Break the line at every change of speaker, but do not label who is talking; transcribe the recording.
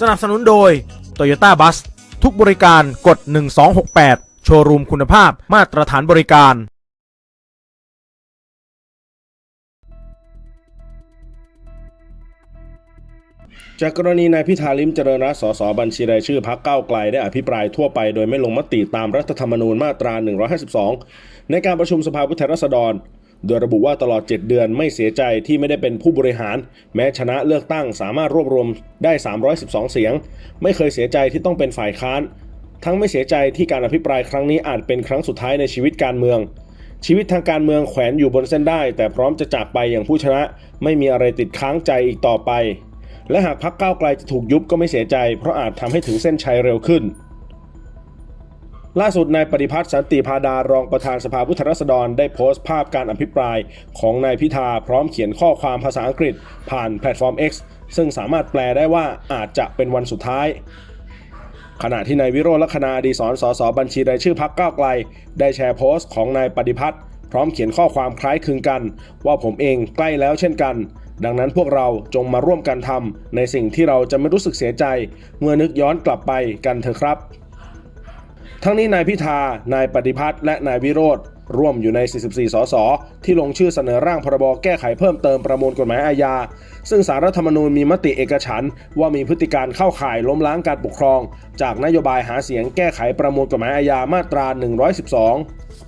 สนับสนุนโดย Toyota Bus ทุกบริการกด 1268 โชว์รูมคุณภาพมาตรฐานบริการ
จากกรณีนายพิธาลิมเจริญรัตน์สสบัญชีรายชื่อพักเก้าวไกลได้อภิปรายทั่วไปโดยไม่ลงมติตามรัฐธรรมนูญมาตรา 152 ในการประชุมสภาผู้แทนราษฎร โดยระบุว่าตลอด 7 เดือนไม่เสียใจที่ไม่ได้เป็นผู้บริหาร แม้ชนะเลือกตั้งสามารถรวบรวมได้ 312 เสียง ไม่เคยเสียใจที่ต้องเป็นฝ่ายค้าน ทั้งไม่เสียใจที่การอภิปรายครั้งนี้อาจเป็นครั้งสุดท้ายในชีวิตการเมือง ชีวิตทางการเมืองแขวนอยู่บนเส้นได้ แต่พร้อมจะจากไปอย่างผู้ชนะ ไม่มีอะไรติดค้างใจอีกต่อไป และหากพักก้าวไกลจะถูกยุบก็ไม่เสียใจ เพราะอาจทำให้ถึงเส้นชัยเร็วขึ้น ล่าสุดนายปฏิพัฒน์สันติพาดารองประธานสภาผู้แทนราษฎรได้โพสต์ภาพการอภิปรายของนายพิธาพร้อมเขียนข้อความภาษาอังกฤษ ผ่านแพลตฟอร์ม X ซึ่งสามารถแปลได้ว่าอาจจะเป็นวันสุดท้าย ขณะที่นายวิโรจน์ลักษณาดีศรสสบัญชีรายชื่อพักก้าวไกล ได้แชร์โพสต์ของนายปฏิพัฒน์พร้อมเขียนข้อความคล้ายคลึงกัน ว่าผมเองใกล้แล้วเช่นกัน ดังนั้นพวกเราจงมาร่วมกันทำในสิ่งที่เราจะไม่รู้สึกเสียใจ เมื่อนึกย้อนกลับไปกันเถอะครับ ทั้งนี้นายพิธา นายปฏิพัฒน์และนายวิโรธร่วมอยู่ใน 44 สส ที่ลงชื่อเสนอร่างพรบแก้ไขเพิ่มเติมประมวลกฎหมายอาญา ซึ่งสารรัฐธรรมนูญมีมติเอกฉันว่ามีพฤติการเข้าข่ายล้มล้างการปกครอง จากนโยบายหาเสียงแก้ไขประมวลกฎหมายอาญามาตรา 112